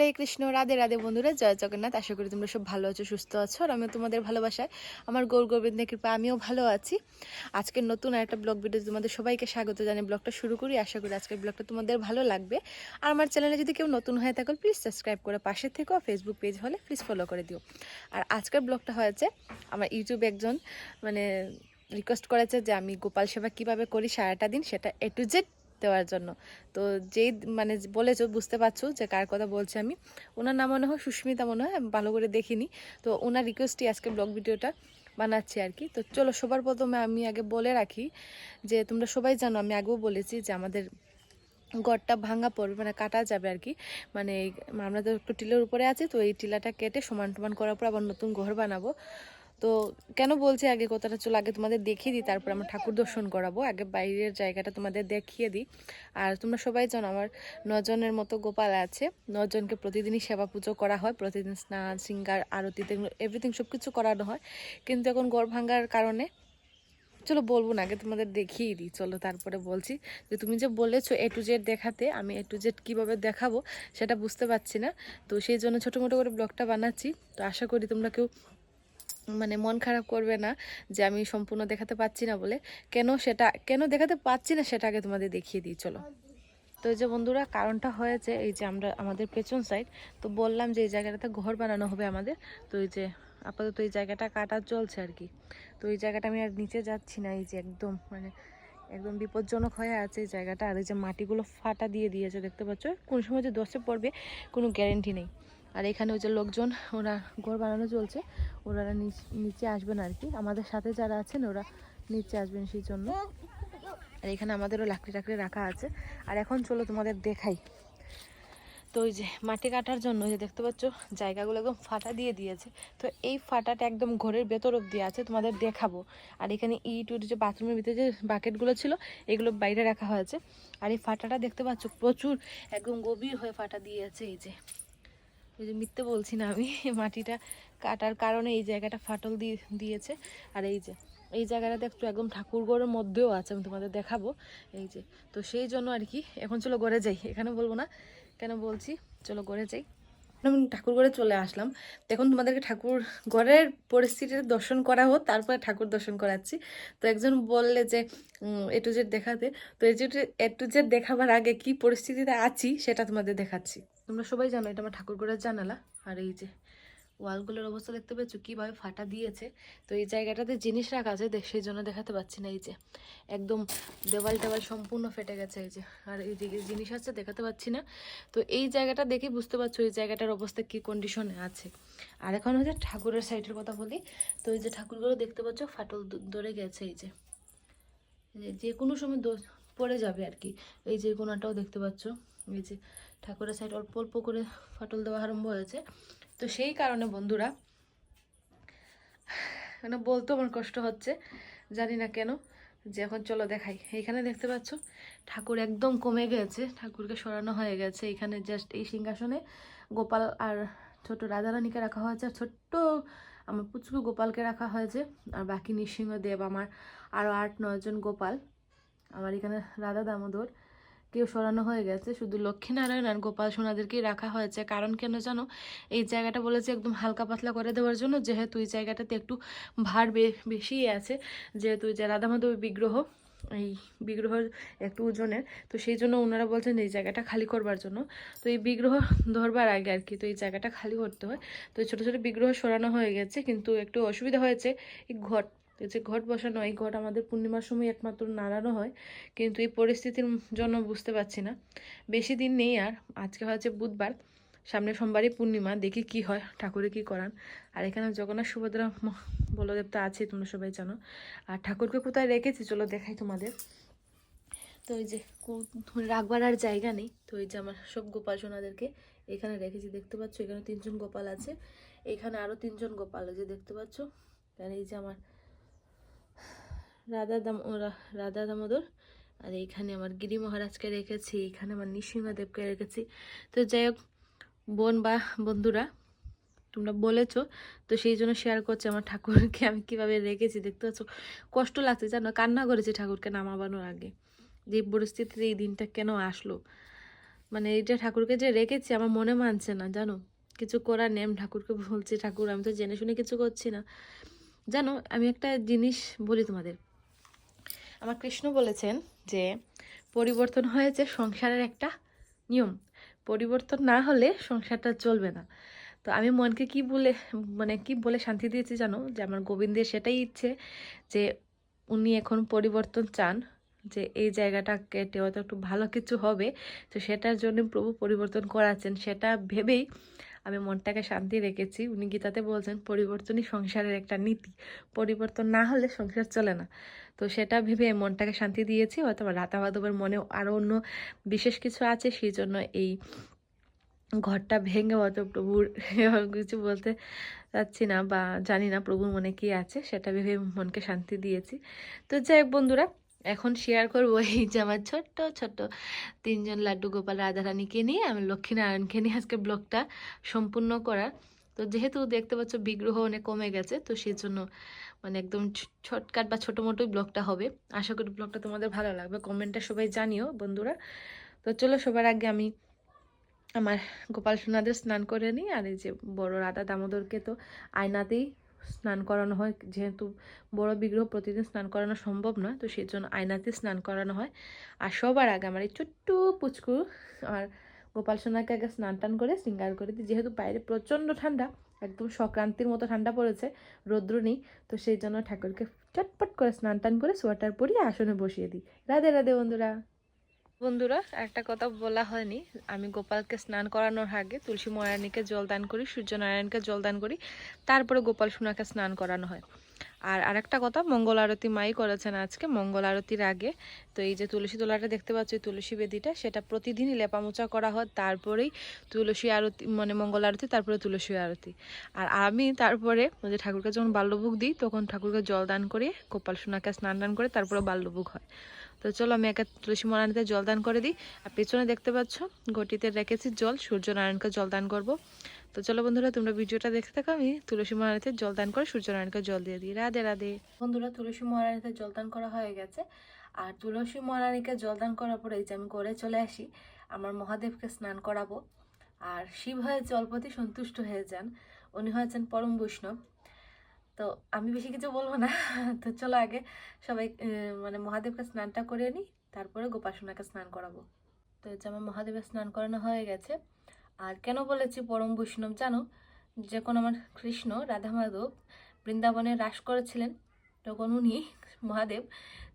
হরে কৃষ্ণ, রাধে রাধে বন্ধুরা, জয় জগন্নাথ। আশা করি তোমরা সব ভালো আছো, সুস্থ আছো, আর আমিও তোমাদের ভালোবাসায়। আমার গৌর গোবিন্দের কৃপা, আমিও ভালো আছি। আজকের নতুন একটা ব্লগ ভিডিও তোমাদের সবাইকে স্বাগত জানিয়ে ব্লগটা শুরু করি। আশা করি আজকের ব্লগটা তোমাদের ভালো লাগবে। আর আমার চ্যানেলে যদি কেউ নতুন হয়ে থাকো প্লিজ সাবস্ক্রাইব করে পাশে থেকো ফেসবুক পেজ হলে প্লিজ ফলো করে দিও। আর আজকের ব্লগটা হয়েছে, আমার ইউটিউবে একজন মানে রিকোয়েস্ট করেছে যে আমি গোপাল সেবা কীভাবে করি, সারাটা দিন, সেটা এ টু জেড দেওয়ার জন্য। তো যেই মানে বলেছ, বুঝতে পারছ যে কার কথা বলছি আমি। ওনার নাম মনে হয় সুস্মিতা মনে হয় ভালো করে দেখিনি। তো ওনার রিকোয়েস্টই আজকে ব্লগ ভিডিওটা বানাচ্ছি আর কি। তো চলো, সবার প্রথমে আমি আগে বলে রাখি যে তোমরা সবাই জানো, আমি আগেও বলেছি যে আমাদের গড়টা ভাঙা পড়বে মানে কাটা যাবে আর কি। মানে আমরা তো একটু টিলের উপরে আছি, তো এই টিলাটা কেটে সমান টমান করার পর আবার নতুন ঘর বানাবো। তো কেন বলছি আগে কথাটা? চলো আগে তোমাদের দেখিয়ে দিই, তারপর আমার ঠাকুর দর্শন করাবো। আগে বাইরের জায়গাটা তোমাদের দেখিয়ে দিই। আর তোমরা সবাই জানো আমার নজনের মতো গোপাল আছে। নজনকে প্রতিদিনই সেবা পুজো করা হয়, প্রতিদিন স্নান সিঙ্গার আরতিতে এভরিথিং সব কিছু করানো হয়। কিন্তু এখন গড় ভাঙার কারণে, চলো বলব না, আগে তোমাদের দেখিয়ে দিই। চলো তারপরে বলছি যে তুমি যে বলেছ এ টু জেড দেখাতে, আমি এ টু জেড কীভাবে দেখাবো সেটা বুঝতে পারছি না। তো সেই জন্য ছোটো মোটো করে ব্লগটা বানাচ্ছি। তো আশা করি তোমরা কেউ মানে মন খারাপ করবে না যে আমি সম্পূর্ণ দেখাতে পাচ্ছি না বলে। কেন সেটা, কেন দেখাতে পাচ্ছি না সেটা আগে তোমাদের দেখিয়ে দিই, চলো। তো এই যে বন্ধুরা, কারণটা হয়েছে এই যে আমরা, আমাদের পেছন সাইড তো বললাম যে এই জায়গাটাতে ঘর বানানো হবে আমাদের। তো এই যে আপাতত এই জায়গাটা কাটা চলছে আর কি। তো এই জায়গাটা আমি আর নিচে যাচ্ছি না, এই যে একদম মানে একদম বিপজ্জনক হয়ে আছে এই জায়গাটা। আর এই যে মাটিগুলো ফাটা দিয়ে দিয়েছে, দেখতে পাচ্ছ? কোন সময় যে দশে পড়বে কোনো গ্যারেন্টি নেই। আর এখানে ওই যে লোকজন, ওরা ঘর বানানো চলছে। ওরা নিচ- আসবেন আর কি। আমাদের সাথে যারা আছেন, ওরা নিচে আসবেন সেই জন্য। আর এখানে আমাদেরও লাকড়ি টাকড়ি রাখা আছে। আর এখন চলো তোমাদের দেখাই। তো ওই যে মাটি কাটার জন্য যে দেখতে পাচ্ছ, জায়গাগুলো একদম ফাটা দিয়ে দিয়েছে। তো এই ফাটাটা একদম ঘরের ভেতর অব্দি আছে, তোমাদের দেখাবো। আর এখানে ইট, উট, যে বাথরুমের ভিতরে যে বাকেটগুলো ছিল, এগুলো বাইরে রাখা হয়েছে। আর এই ফাটাটা দেখতে পাচ্ছ, প্রচুর একদম গভীর হয়ে ফাটা দিয়েছে এই যে। এই যে মিথ্যে বলছি না আমি, মাটিটা কাটার কারণে এই জায়গাটা ফাটল দিয়ে দিয়েছে। আর এই যে, এই জায়গাটা একটু একদম ঠাকুরগড়ের মধ্যেও আছে, আমি তোমাদের দেখাবো। এই যে, তো সেই জন্য আর কি, এখন চলো গড়ে যাই, এখানে বলব না, কেন বলছি, চলো গড়ে যাই। আমি ঠাকুরগড়ে চলে আসলাম। এখন তোমাদেরকে ঠাকুর ঘরের পরিস্থিতির দর্শন করা হোক, তারপরে ঠাকুর দর্শন করাচ্ছি। তো একজন বললে যে এ টু জেড দেখাতে, তো এ টু জেড দেখাবার আগে কি পরিস্থিতিতে আছি, সেটা তোমাদের দেখাচ্ছি। তোমরা সবাই জানো, এটা আমার ঠাকুরগড়ের জানালা। আর এই যে ওয়ালগুলোর অবস্থা দেখতে পাচ্ছ কীভাবে ফাটা দিয়েছে। তো এই জায়গাটাতে জিনিস রাখা আছে সেই জন্য দেখাতে পাচ্ছি না, এই যে একদম দেওয়াল টেওয়াল সম্পূর্ণ ফেটে গেছে, এই যে। আর এই দিকে জিনিস আছে, দেখাতে পাচ্ছি না। তো এই জায়গাটা দেখে বুঝতে পারছ, এই জায়গাটার অবস্থা কী কন্ডিশনে আছে। আর এখন হচ্ছে ঠাকুরের সাইডের কথা বলি। তো এই যে ঠাকুরগুলো দেখতে পাচ্ছ, ফাটল ধরে গেছে, এই যে। যে- যে কোনো সময় পড়ে যাবে আর কি। এই যে কোনাটাও দেখতে পাচ্ছ, এই যে ঠাকুরের সাইড অল্প অল্প করে ফাটল দেওয়া আরম্ভ হয়েছে। তো সেই কারণে বন্ধুরা মানে বলতেও আমার কষ্ট হচ্ছে, জানি না কেন, যে এখন চলো দেখাই। এইখানে দেখতে পাচ্ছ, ঠাকুর একদম কমে গেছে, ঠাকুরকে সরানো হয়ে গেছে। এখানে জাস্ট এই সিংহাসনে গোপাল আর ছোট রাধারানীকে রাখা হয়েছে, আর ছোট্ট আমার পুচকু গোপালকে রাখা হয়েছে, আর বাকি নৃসিংহদেব, আমার আরও আট নয়জন গোপাল। আমার এখানে রাধা দামোদর কেউ সরানো হয়ে গেছে। শুধু লক্ষ্মীনারায়ণ আর গোপাল সোনাদেরকেই রাখা হয়েছে। কারণ কেন জানো, এই জায়গাটা বলেছে একদম হালকা পাতলা করে দেওয়ার জন্য। যেহেতু এই জায়গাটাতে একটু ভার বেশি আছে, যেহেতু যে রাধা মাধব বিগ্রহ, এই বিগ্রহ একটু ওজনের তো সেই জন্য ওনারা বলছেন এই জায়গাটা খালি করবার জন্য। তো এই বিগ্রহ ধরবার আগে আর কি, তো এই জায়গাটা খালি করতে হয়। তো ছোটো ছোটো বিগ্রহ সরানো হয়ে গেছে, কিন্তু একটু অসুবিধা হয়েছে, এই ঘট এই যে ঘট বসানো, এই ঘট আমাদের পূর্ণিমার সময় একমাত্র নাড়ানো হয়। কিন্তু এই পরিস্থিতির জন্য বুঝতে পারছি না। বেশি দিন নেই আর, আজকে হচ্ছে বুধবার। সামনে সোমবারই পূর্ণিমা, দেখি কি হয়, ঠাকুরে কি করান। আর এখানে জগন্নাথ সুভদ্রা ম- বলদেব তো আছে, তোমরা সবাই জানো। আর ঠাকুরকে কোথায় রেখেছি? চলো দেখাই তোমাদের। তো ওই যে রাখবার আর জায়গা নেই। তো ওই যে আমার সব গোপাল সোনাদেরকে এখানে রেখেছি, দেখতে পাচ্ছ? এখানে তিনজন গোপাল আছে। এখানে আরও তিনজন গোপাল আছে দেখতে পাচ্ছ? আর এই যে আমার রাধা দাম রাধা দামোদর। আর এইখানে আমার গিরি মহারাজকে রেখেছি এখানে আমার নৃসিংহদেবকে রেখেছি। তো যাই হোক, বোন বা বন্ধুরা, তোমরা বলেছ, তো সেই জন্য শেয়ার করছি আমার ঠাকুরকে, আমি কীভাবে রেখেছি, দেখতে পাচ্ছ, কষ্ট লাগছে, জানো, কান্না করেছি ঠাকুরকে নামাবানোর আগে। যে পরিস্থিতিতে এই দিনটা কেন আসলো? মানে এইটা ঠাকুরকে যে রেখেছি, আমার মনে মানছে না, জানো। কিছু করার নেম ঠাকুরকে বলছি, ঠাকুর, আমি তো জেনে শুনে কিছু করছি না। জানো, আমি একটা জিনিস বলি তোমাদের আমার কৃষ্ণ বলেছেন যে পরিবর্তন হয়েছে সংসারের একটা নিয়ম। পরিবর্তন না হলে সংসারটা চলবে না। তো আমি মনকে কি বলে মানে কি বলে শান্তি দিয়েছি জানো? যে আমার গোবিন্দের সেটাই ইচ্ছে যে উনি এখন পরিবর্তন চান, যে এই জায়গাটা কেটে হয়তো একটু ভালো কিছু হবে। তো সেটার জন্য প্রভু পরিবর্তন করাচ্ছেন। সেটা ভেবেই আমি মনটাকে শান্তি রেখেছি। উনি গীতাতে বলছেন, পরিবর্তনই সংসারের একটা নীতি। পরিবর্তন না হলে সংসার চলে না। তো সেটা ভেবে মনটাকে শান্তি দিয়েছি। হয়তো রাতা মাধবের মনে আরও অন্য বিশেষ কিছু আছে, সেই জন্য এই ঘরটা ভেঙে হয়তো প্রভুর কিছু বলতে চাচ্ছি না বা জানি না প্রভুর মনে কি আছে, সেটা ভেবে মনকে শান্তি দিয়েছি। তো যাই বন্ধুরা এখন শেয়ার করব এই যে আমার ছোট্ট ছোট্ট তিনজন লাড্ডু গোপাল রাধারানীকে নিয়ে, আমি লক্ষ্মীনারায়ণকে নিয়ে আজকে ব্লগটা সম্পূর্ণ করা। তো যেহেতু দেখতে পাচ্ছ বিগ্রহ অনেক কমে গেছে, তো সেই জন্য মানে একদম ছটকাট বা ছোটো মোটোই ব্লগটা হবে। আশা করি ব্লগটা তোমাদের ভালো লাগবে। কমেন্টটা সবাই জানিও বন্ধুরা। তো চলো সবার আগে আমি আমার গোপাল সোনাদের স্নান করে নিই, আর এই যে বড় রাধা দামোদরকে তো আয়নাতেই স্নান করানো হয়। যেহেতু বড় বিগ্রহ প্রতিদিন স্নান করানো সম্ভব নয়, তো সেই জন্য আয়নাতে স্নান করানো হয়। আর সবার আগে আমার এই ছোট্ট পুচকু আর গোপাল সোনাকে আগে স্নান টান করে শৃঙ্গার করে দিই। যেহেতু বাইরে প্রচণ্ড ঠান্ডা, একদম সংক্রান্তির মতো ঠান্ডা পড়েছে, রৌদ্র নেই, তো সেই জন্য ঠাকুরকে চটপট করে স্নান টান করে সোয়েটার পরিয়ে আসনে বসিয়ে দিই। রাধে রাধে বন্ধুরা। বন্ধুরা, একটা কথা বলা হয়নি। আমি গোপালকে স্নান করানোর আগে তুলসী মহারানীকে জল দান করি, সূর্যনারায়ণকে জল দান করি, তারপরে গোপাল সোনাকে স্নান করানো হয়। আর আরেকটা কথা, মঙ্গল আরতি মাই করেছেন আজকে, মঙ্গল আরতির আগে। তো এই যে তুলসী তোলাটা দেখতে পাচ্ছ তুলসী বেদিটা, সেটা প্রতিদিনই লেপামোচা করা হয়, তারপরেই তুলসী আরতি মানে মঙ্গল আরতি, তারপরে তুলসী আরতি। আর আমি তারপরে যে ঠাকুরকে যখন বাল্যভোগ দিই, তখন ঠাকুরকে জল দান করে, গোপাল সোনাকে স্নান দান করে, তারপরে বাল্যভোগ হয়। তো চলো আমি একা তুলসী মহারানীতে জল দান করে দিই। আর পেছনে দেখতে পাচ্ছ, ঘটিতে রেখেছি জল, সূর্যনারায়ণকে জল দান করব। তো চলো বন্ধুরা, তোমরা ভিডিওটা দেখতে থাকো। আমি তুলসী মহারানীতে জল দান করে সূর্যনারায়ণকে জল দিয়ে দিই। রাধে রাধে। বন্ধুরা, তুলসী মহারানীতে জল দান করা হয়ে গেছে। আর তুলসী মহারানীকে জল দান করার পরে যে আমি করে চলে আসি, আমার মহাদেবকে স্নান করাবো। আর শিব হয়েছে অল্পতি সন্তুষ্ট হয়ে যান। উনি হয়েছেন পরম বৈষ্ণব। তো আমি বেশি কিছু বলব না। তো চলো আগে সবাই মানে মহাদেবকে স্নানটা করে নিই, তারপরে গোপাসনাকে স্নান করাবো। তো যে আমার মহাদেবের স্নান করানো হয়ে গেছে। আর কেন বলেছি পরম বৈষ্ণব? জানো, যখন আমার কৃষ্ণ রাধা মাধব বৃন্দাবনে রাস করেছিলেন, তখন উনি মহাদেব,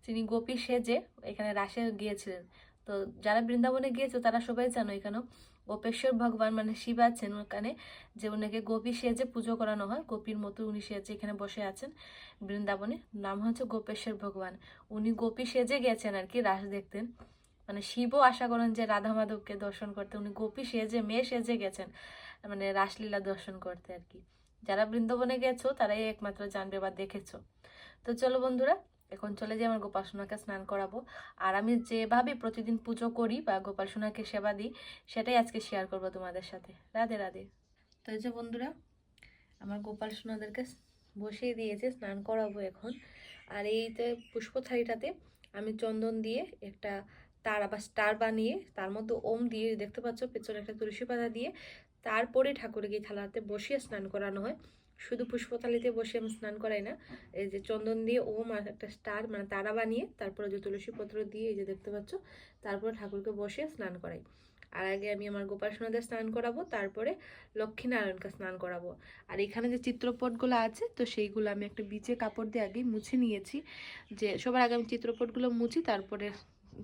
তিনি গোপী সেজে এখানে রাসে গিয়েছিলেন। তো যারা বৃন্দাবনে গিয়েছে, তারা সবাই জানো এখানেও গোপেশ্বর ভগবান মানে শিব আছেন ওখানে, যে ওনাকে গোপী সেজে পুজো করানো হয়। গোপীর মতো উনি সেজে এখানে বসে আছেন বৃন্দাবনে। নাম হচ্ছে গোপেশ্বর ভগবান। উনি গোপী সেজে গেছেন আর কি রাস দেখতেন মানে শিবও আশা করেন যে রাধা মাধবকে দর্শন করতে, উনি গোপী সেজে, মেয়ে সেজে গেছেন মানে রাসলীলা দর্শন করতে আর কি। যারা বৃন্দাবনে গেছো, তারাই একমাত্র জানবে বা দেখেছ। তো চলো বন্ধুরা, এখন চলে যাই আমার গোপাল সোনাকে স্নান করাবো। আর আমি যেভাবে প্রতিদিন পুজো করি বা গোপাল সোনাকে সেবা দিই, সেটাই আজকে শেয়ার করব তোমাদের সাথে। রাধে রাধে। তো এই যে বন্ধুরা, আমার গোপাল সোনাদেরকে বসিয়ে দিয়েছে, স্নান করাবো এখন। আর এইতে পুষ্প থালিটাতে আমি চন্দন দিয়ে একটা তারা আবার স্টার বানিয়ে তার মধ্যে ওম দিয়ে দেখতে পাচ্ছ পেছনে একটা তুলসী পাতা দিয়ে তারপরে ঠাকুরকে থালাতে বসিয়ে স্নান করানো হয়। শুধু পুষ্পতালিতে বসে আমি স্নান করাই না, এই যে চন্দন দিয়ে ওম আর একটা স্টার মানে তারা বানিয়ে তারপরে যে তুলসী পত্র দিয়ে এই যে দেখতে পাচ্ছ তারপরে ঠাকুরকে বসিয়ে স্নান করাই। আর আগে আমি আমার গোপাল সোনাদের স্নান করাবো, তারপরে লক্ষ্মীনারায়ণকে স্নান করাবো। আর এখানে যে চিত্রপটগুলো আছে, তো সেইগুলো আমি একটা বিচে কাপড় দিয়ে আগে মুছে নিয়েছি। যে সবার আগে আমি চিত্রপটগুলো মুছি, তারপরে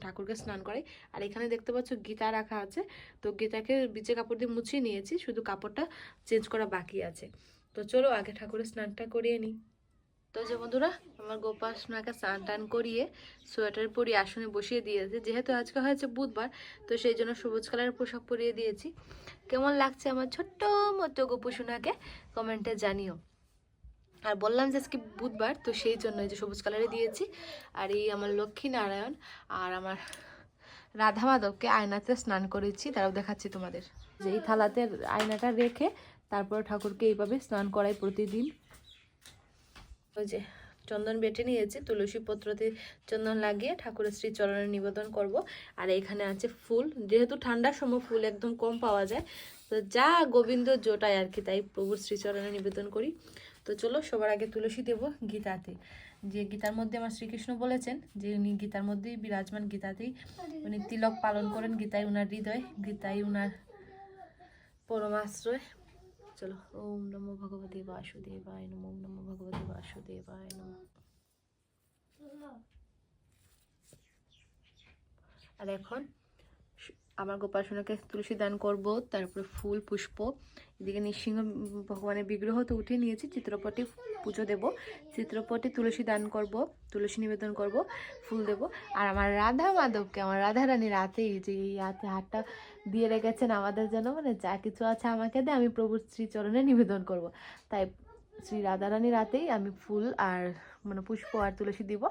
ঠাকুরকে স্নান করাই। আর এখানে দেখতে পাচ্ছ গীতা রাখা আছে। তো গীতাকে বিচে কাপড় দিয়ে মুছিয়ে নিয়েছি, শুধু কাপড়টা চেঞ্জ করা বাকি আছে। তো চলো আগে ঠাকুরের স্নানটা করিয়ে নিই। তো যে বন্ধুরা, আমার গোপাল সোনাকে স্নান টান করিয়ে সোয়েটার পরিয়ে আসনে বসিয়ে দিয়েছে। যেহেতু আজকে হয়েছে বুধবার, তো সেই জন্য সবুজ কালারের পোশাক পরিয়ে দিয়েছি। কেমন লাগছে আমার ছোট্ট মতো গোপু সোনাকে? কমেন্টে জানিও। আর বললাম যে আজকে বুধবার, তো সেই জন্য যে সবুজ কালারে দিয়েছি। আর এই আমার লক্ষ্মী নারায়ণ আর আমার রাধা মাধবকে আয়নাতে স্নান করেছি, তারাও দেখাচ্ছি তোমাদের। যে এই থালাতে আয়নাটা রেখে তারপর ঠাকুরকে এইভাবে স্নান করাই প্রতিদিন। ওই যে চন্দন বেটে নিয়েছি তুলসী পত্রতে চন্দন লাগিয়ে ঠাকুরের শ্রী চরণে নিবেদন করব। আর এখানে আছে ফুল, যেহেতু ঠান্ডার সময় ফুল একদম কম পাওয়া যায়, তো যা গোবিন্দ জোটায় আর কি, তাই প্রভুর শ্রীচরণে নিবেদন করি। তো চলো সবার আগে তুলসী দেব গীতাতে। যে গীতার মধ্যে আমার শ্রীকৃষ্ণ বলেছেন, যে উনি গীতার মধ্যেই বিরাজমান, গীতাতেই উনি তিলক পালন করেন গীতায় উনার হৃদয় গীতায় উনার পরমাশ্রয়। চলো, ওম নমো ভগবতে বাসুদেবায় নমো নমো ভগবতে বাসুদেবায় নমো। আর এখন আমার গোপালসোনাকে তুলসী দান করব, তারপরে ফুল, পুষ্প। এদিকে নৃসিংহ ভগবানের বিগ্রহ তো উঠিয়ে নিয়েছি, চিত্রপটে পুজো দেব। চিত্রপটে তুলসী দান করব, তুলসী নিবেদন করব, ফুল দেব। আর আমার রাধা মাধবকে, আমার রাধা রানী রাতেই যে এই হাতে হাতটা দিয়ে রেখেছেন আমাদের জন্য মানে যা কিছু আছে আমাকে দে, আমি প্রভুর শ্রীচরণে নিবেদন করব। তাই শ্রী রাধারানী রাতেই আমি ফুল আর মানে পুষ্প আর তুলসী দিব,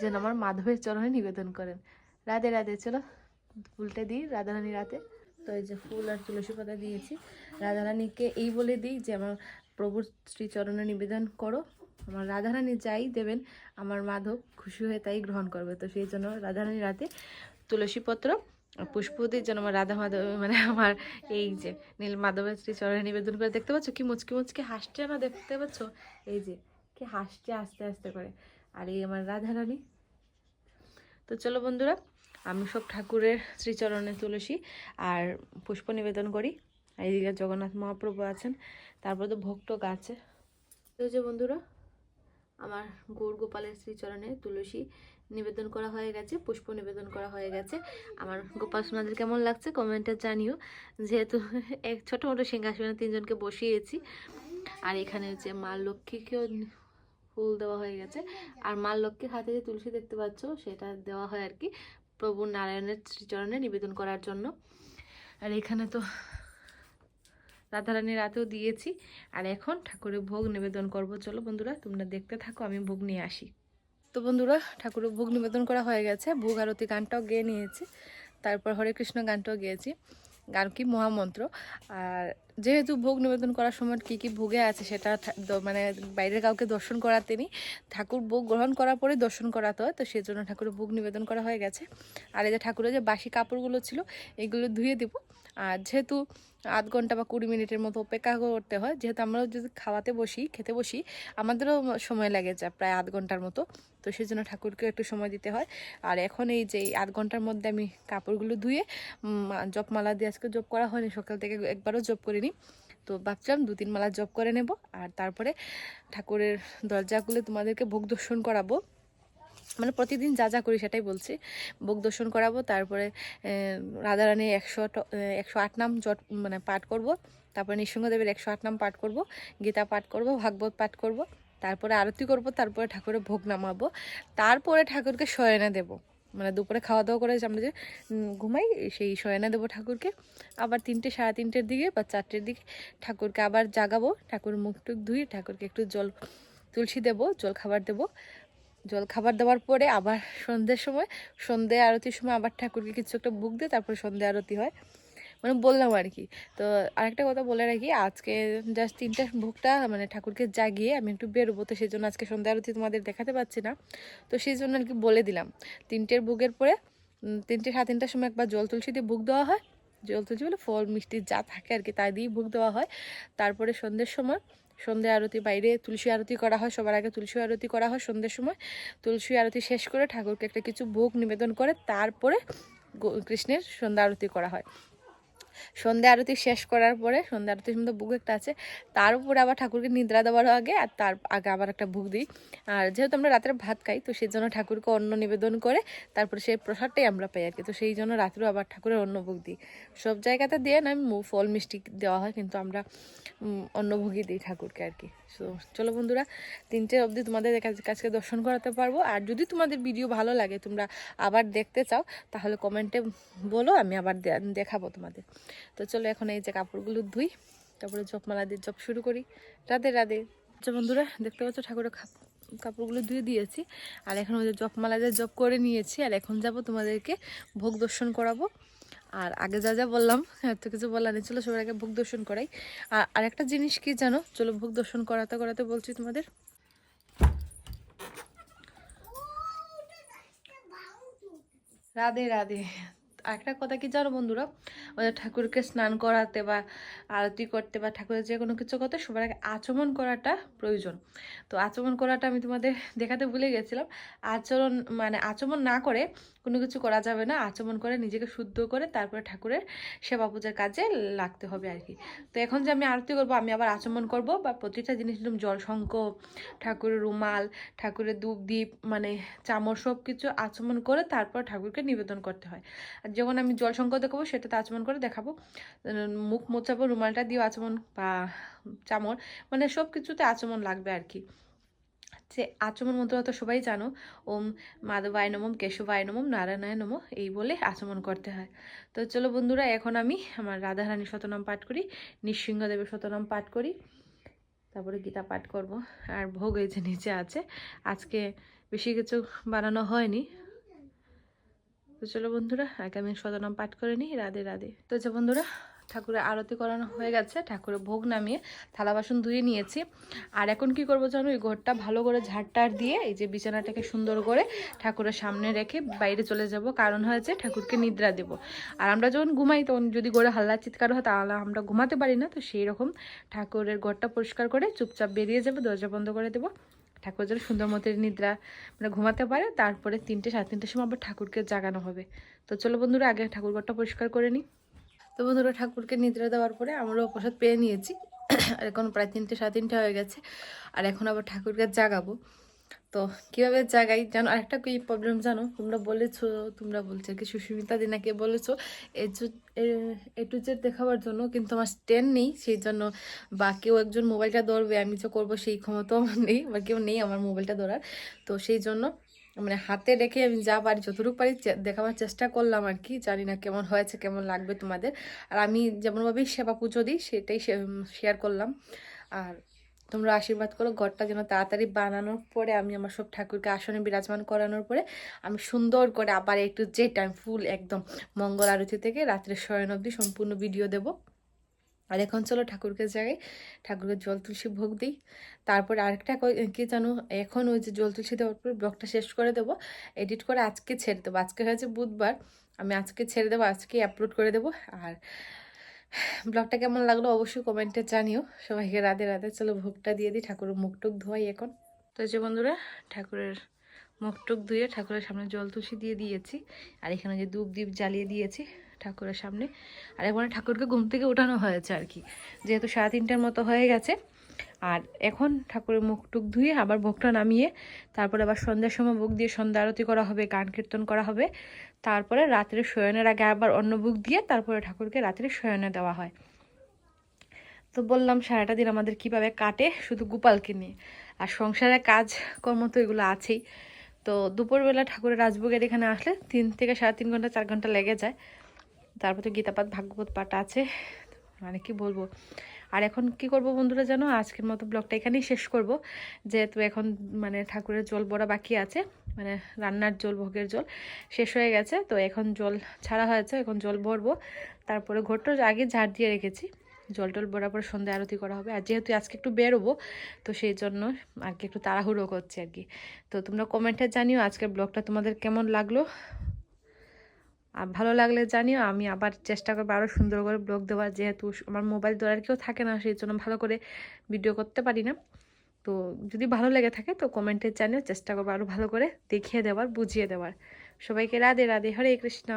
যেন আমার মাধবের চরণে নিবেদন করেন। রাধে রাধে, চলো। ফুলটা দিই রাধারানী রাতে তো এই যে ফুল আর তুলসী পাতা দিয়েছি। রাধারানীকে এই বলে দিই যে, আমার প্রভুর শ্রীচরণে নিবেদন করো। আমার রাধারানী যাই দেবেন, আমার মাধব খুশি হয়ে তাই গ্রহণ করবে। তো সেই জন্য রাধারানী রাতে তুলসী পত্র আর পুষ্প দিয়ে যেন আমার রাধা মাধব মানে আমার এই যে নীল মাধবের শ্রীচরণে নিবেদন করে, দেখতে পাচ্ছ কি মুচকি মুচকি হাসছে না, দেখতে পাচ্ছ? এই যে কি হাসছে আস্তে আস্তে করে। আর এই আমার রাধারানী। তো চলো বন্ধুরা আমি সব ঠাকুরের শ্রীচরণে তুলসী আর পুষ্প নিবেদন করি। এইদিকে জগন্নাথ মহাপ্রভু আছেন, তারপর তো ভক্তক আছে। তো যে বন্ধুরা, আমার গৌর গোপালের শ্রীচরণে তুলসী নিবেদন করা হয়ে গেছে, পুষ্প নিবেদন করা হয়ে গেছে। আমার গোপাল সোনাদের কেমন লাগছে কমেন্টে জানিও। যেহেতু এক ছোটো মোটো সিংহাসনে তিনজনকে বসিয়েছি। আর এখানে হচ্ছে মা লক্ষ্মীকেও ফুল দেওয়া হয়ে গেছে। আর মা লক্ষ্মীর হাতে যে তুলসী দেখতে পাচ্ছ, সেটা দেওয়া হয় আর কি। প্রভু নারায়ণের শ্রীচরণে নিবেদন করার জন্য। আর এখানে তো রাধারানী রাতেও দিয়েছি। আর এখন ঠাকুরের ভোগ নিবেদন করব। চলো বন্ধুরা, তোমরা দেখতে থাকো, আমি ভোগ নিয়ে আসি। তো বন্ধুরা, ঠাকুরের ভোগ নিবেদন করা হয়ে গেছে। ভোগ আরতি গানটাও গেয়ে নিয়েছি। তারপর হরে কৃষ্ণ গানটাও গেয়েছি। গান কি মহামন্ত্র। আর যেহেতু ভোগ নিবেদন করার সময় কি কি ভোগে আছে সেটা মানে বাইরের কাউকে দর্শন করাতে নি ঠাকুর ভোগ গ্রহণ করার পরে দর্শন করাতে হয়, তো সেই জন্য ঠাকুরের ভোগ নিবেদন করা হয়ে গেছে। আর এই যে ঠাকুরের যে বাসি কাপড়গুলো ছিল, এগুলো ধুয়ে দিব। আর যেহেতু আধ ঘণ্টা বা কুড়ি মিনিটের মতো অপেক্ষা করতে হয়, যেহেতু আমরাও যদি খাওয়াতে বসি, খেতে বসি, আমাদেরও সময় লাগে যায় প্রায় আধ ঘণ্টার মতো। তো সেই জন্য ঠাকুরকে একটু সময় দিতে হয়। আর এখন এই যে আধ ঘণ্টার মধ্যে আমি কাপড়গুলো ধুয়ে জপমালা দিয়ে আজকে জপ করা হয়নি, সকাল থেকে একবারও জপ করিনি। তো ভাবছিলাম দু তিন মালা জপ করে নেব, আর তারপরে ঠাকুরের দরজাগুলো তোমাদেরকে ভোগ দর্শন করাবো। মানে প্রতিদিন যা যা করি সেটাই বলছি। ভোগ দর্শন করাবো, তারপরে রাধারানী একশো একশো আট নাম জট মানে পাঠ করব, তারপরে নৃসিংহদেবের একশো আট নাম পাঠ করব, গীতা পাঠ করব, ভাগবত পাঠ করব, তারপরে আরতি করব, তারপরে ঠাকুরের ভোগ নামাবো, তারপরে ঠাকুরকে শয়না দেব। মানে দুপুরে খাওয়া দাওয়া করে আমরা যে ঘুমাই, সেই শয়না দেবো ঠাকুরকে। আবার তিনটে, সাড়ে তিনটের দিকে বা চারটের দিকে ঠাকুরকে আবার জাগাবো। ঠাকুর মুখ টুক ধুয়ে ঠাকুরকে একটু জল, তুলসী দেবো, জল খাবার দেবো। জল খাবার দেওয়ার পরে আবার সন্ধ্যের সময়, সন্ধ্যে আরতির সময় আবার ঠাকুরকে কিছু একটা বুক দিয়ে তারপরে সন্ধ্যে আরতি হয়। মানে বললাম আর কি। তো আরেকটা কথা বলে রাখি, আজকে জাস্ট তিনটা ভোগটা মানে ঠাকুরকে জাগিয়ে আমি একটু বেরোবো, তো সেই জন্য আজকে সন্ধ্যা আরতি তোমাদের দেখাতে পাচ্ছি না। তো সেই জন্য আর কি বলে দিলাম, তিনটের ভোগের পরে তিনটে, সাড়ে তিনটার সময় একবার জল তুলসী দিয়ে ভোগ দেওয়া হয়। জল তুলসী বলে ফল, মিষ্টি যা থাকে আর কি, তাই দিয়েই ভোগ দেওয়া হয়। তারপরে সন্ধ্যের সময়, সন্ধ্যে আরতি বাইরে তুলসী আরতি করা হয়, সবার আগে তুলসী আরতি করা হয় সন্ধ্যের সময়। তুলসী আরতি শেষ করে ঠাকুরকে একটা কিছু ভোগ নিবেদন করে, তারপরে কৃষ্ণের সন্ধ্যা আরতি করা হয়। সন্ধ্যা আরতি শেষ করার পরে, সন্ধ্যা আরতির মধ্যে ভোগ একটা আছে, তার উপরে আবার ঠাকুরকে নিদ্রা দেওয়ার আগে আর তার আগে আবার একটা ভোগ দিই। আর যেহেতু আমরা রাতের ভাত খাই, তো সেই জন্য ঠাকুরকে অন্ন নিবেদন করে তারপরে সেই প্রসাদটাই আমরা পাই আর কি। তো সেই জন্য রাত্রেও আবার ঠাকুরের অন্ন ভোগ দিই। সব জায়গাতে দিয়ে না ফল, মিষ্টি দেওয়া হয়, কিন্তু আমরা অন্নভোগই দিই ঠাকুরকে আর কি। সো চলো বন্ধুরা, তিনটে অবধি তোমাদের কাছে দর্শন করাতে পারব। আর যদি তোমাদের ভিডিও ভালো লাগে, তোমরা আবার দেখতে চাও, তাহলে কমেন্টে বলো, আমি আবার দেখাবো তোমাদের। তো চলো এখন এই যে কাপড়গুলো ধুই, তারপরে জপমালা দিয়ে জপ শুরু করি। রাধে রাধে। আচ্ছা বন্ধুরা, দেখতে পাচ্ছ ঠাকুরের কাপড়গুলো ধুয়ে দিয়েছি, আর এখন ওদের জপমালা দিয়ে জপ করে নিয়েছি, আর এখন যাব তোমাদেরকে ভোগ দর্শন করাবো। আর আগে যা যা বললাম এত কিছু বললাম চলো সবার আগে ভোগ দর্শন করাই। আর আরেকটা জিনিস কি জানো? চলো ভোগ দর্শন করাতে করাতে বলছি তোমাদের। রাধে রাধে। একটা কথা কি জানো বন্ধুরা? ওদের ঠাকুরকে স্নান করাতে বা আরতি করতে বা ঠাকুরের যে কোনো কিছু করতে সবার আগে আচমন করাটা প্রয়োজন। তো আচমন করাটা আমি তোমাদের দেখাতে ভুলে গেছিলাম। আচরণ মানে আচমন না করে কোনো কিছু করা যাবে না। আচমন করে নিজেকে শুদ্ধ করে তারপরে ঠাকুরের সেবা পূজার কাজে লাগতে হবে আর কি। তো এখন যে আমি আরতি করব, আমি আবার আচমন করব বা প্রতিটা জিনিস যেরকম জল শঙ্খ ঠাকুরের রুমাল, ঠাকুরের ধূপ দ্বীপ মানে চামচ সব কিছু আচমন করে তারপর ঠাকুরকে নিবেদন করতে হয়। যখন আমি জল শঙ্খ দেখাবো সেটাতে আচমন করে দেখাবো। মুখ মোচাবো রুমালটা দিয়ে আচমন বা চামচ মানে সব কিছুতে আচমন লাগবে আর কি যে আচমন মন্ত্র তো সবাই জানো, ওম মাধবায় নমম কেশবায় নমম নারায়ণায় নম, এই বলে আচমন করতে হয়। তো চলো বন্ধুরা, এখন আমি আমার রাধারানী শতনাম পাঠ করি, নৃসিংহদেবের শতনাম পাঠ করি। তারপরে গীতা পাঠ করব। আর ভোগ এই যে নিচে আছে, আজকে বেশি কিছু বানানো হয়নি। তো চলো বন্ধুরা আগে আমি শতনাম পাঠ করে নিই। রাধে রাধে। তো যে বন্ধুরা, ঠাকুরের আরতি করানো হয়ে গেছে। ঠাকুরের ভোগ নামিয়ে থালা বাসন ধুয়ে নিয়েছি। আর এখন কি করব জানো ওই ঘরটা ভালো করে ঝাড়টার দিয়ে এই যে বিছানাটাকে সুন্দর করে ঠাকুরের সামনে রেখে বাইরে চলে যাব। কারণ হয়েছে ঠাকুরকে নিদ্রা দেব। আর আমরা যখন ঘুমাই, তখন যদি গড়ে হাল্লা চিৎকার হয়, তাহলে আমরা ঘুমাতে পারি না। তো সেই রকম ঠাকুরের ঘরটা পরিষ্কার করে চুপচাপ বেরিয়ে যাব, দরজা বন্ধ করে দেবো। ঠাকুর যেন সুন্দর মতো নিদ্রা মানে ঘুমাতে পারে, তারপরে তিনটে, সাড়ে তিনটের সময় আবার ঠাকুরকে জাগানো হবে। তো চলো বন্ধুরা, আগে ঠাকুর ঘরটা পরিষ্কার করে নিই। তো বন্ধুরা, ঠাকুরকে নিদ্রা দেওয়ার পরে আমরাও প্রসাদ পেয়ে নিয়েছি। আর এখন প্রায় তিনটে, সাড়ে তিনটে হয়ে গেছে। আর এখন আবার ঠাকুরকে জাগাবো। তো কীভাবে জাগাই? জানো, আরেকটা কি প্রবলেম জানো? তোমরা বলেছ, তোমরা বলছো কি সুস্মিতা দিনাকে বলেছ, এ টু জেড দেখাবার জন্য, কিন্তু আমার স্ট্যান্ড নেই, সেই জন্য বা কেউ একজন মোবাইলটা ধরবে, আমি যে করব সেই ক্ষমতাও আমার নেই, বা কেউ নেই আমার মোবাইলটা ধরার। তো সেই জন্য মানে হাতে রেখে আমি যা পারি, যতটুকু পারি দেখাবার চেষ্টা করলাম আর কি, জানি না কেমন হয়েছে, কেমন লাগবে তোমাদের। আর আমি যেমনভাবেই সেবা পুজো দিই, সেটাই শেয়ার করলাম। আর তোমরা আশীর্বাদ করো, ঘরটা যেন তাড়াতাড়ি বানানোর পরে, আমি আমার সব ঠাকুরকে আসনে বিরাজমান করানোর পরে, আমি সুন্দর করে আবার একটু যে টাইম ফুল একদম মঙ্গল আরতি থেকে রাত্রে শয়ন অবধি সম্পূর্ণ ভিডিও দেব। আর এখন চলো ঠাকুরকে জায়গায় ঠাকুরকে জল তুলসী ভোগ দিই। তারপর আরেকটা ক- কি জানো, এখন ওই যে জল তুলসী দেওয়ার পর ব্লগটা শেষ করে দেবো এডিট করে আজকে ছেড়ে দেবো। আজকে হয়েছে বুধবার, আমি আজকে ছেড়ে দেবো, আজকে আপলোড করে দেবো। আর ব্লগটা কেমন লাগল অবশ্যই কমেন্টে জানিও। সবাইকে রাধে রাধে। চলো ভোগটা দিয়ে দিই, ঠাকুরের মুখটুক ধোয়াই এখন। তো যে বন্ধুরা, ঠাকুরের মুখটুক ধুয়ে ঠাকুরের সামনে জল তুলসী দিয়ে দিয়েছি। আর এখানে যে ধূপ দ্বীপ জ্বালিয়ে দিয়েছি ঠাকুরের সামনে। আর এখানে ঠাকুরকে ঘুম থেকে ওঠানো হয়েছে আর কি। যেহেতু সাড়ে তিনটার মতো হয়ে গেছে আর এখন ঠাকুরের মুখটুক ধুয়ে আবার ভোগটা নামিয়ে তারপরে আবার সন্ধ্যার সময় ভোগ দিয়ে সন্ধ্যা আরতি করা হবে, গান কীর্তন করা হবে। তারপরে রাত্রে শয়নের আগে আবার অন্য ভোগ দিয়ে তারপরে ঠাকুরকে রাত্রে শয়নে দেওয়া হয়। তো বললাম, সারাটা দিন আমাদের কীভাবে কাটে শুধু গোপালকে নিয়ে। আর সংসারে কাজ কর্ম তো এগুলো আছেই। তো দুপুরবেলা ঠাকুরের রাজভোগের এখানে আসলে তিন থেকে সাড়ে তিন ঘণ্টা, চার ঘণ্টা লেগে যায়। তারপর তো গীতাপাঠ, ভাগবত পাঠ আছে। মানে কি বলব? আর এখন কি করব বন্ধুরা জানো? আজকের মতো ব্লগটা এখানেই শেষ করব। যেহেতু এখন মানে ঠাকুরের জল বড়া বাকি আছে মানে রান্নার জল, ভোগের জল শেষ হয়ে গেছে। তো এখন জল ছাড়া হয়েছে, এখন জল ভরবো। তারপরে ঘরটা আগে ঝাড় দিয়ে রেখেছি। জল টল বরাবর সন্ধ্যা আরতি করা হবে। আর যেহেতু আজকে একটু বেরোবো, তো সেই জন্য আর কি একটু তাড়াহুড়ো করছে আর কি। তো তোমরা কমেন্টে জানিও আজকের ব্লগটা তোমাদের কেমন লাগল? আর ভালো লাগলে জানিও, আমি আবার চেষ্টা করব আরও সুন্দর করে ব্লগ দেওয়ার। যেহেতু আমার মোবাইল দেওয়ার কেউ থাকে না সেই জন্য ভালো করে ভিডিও করতে পারি না। তো যদি ভালো লেগে থাকে তো কমেন্টে জানিও, চেষ্টা করব আরও ভালো করে দেখিয়ে দেওয়ার, বুঝিয়ে দেওয়ার। সবাইকে রাধে রাধে, হরে কৃষ্ণ।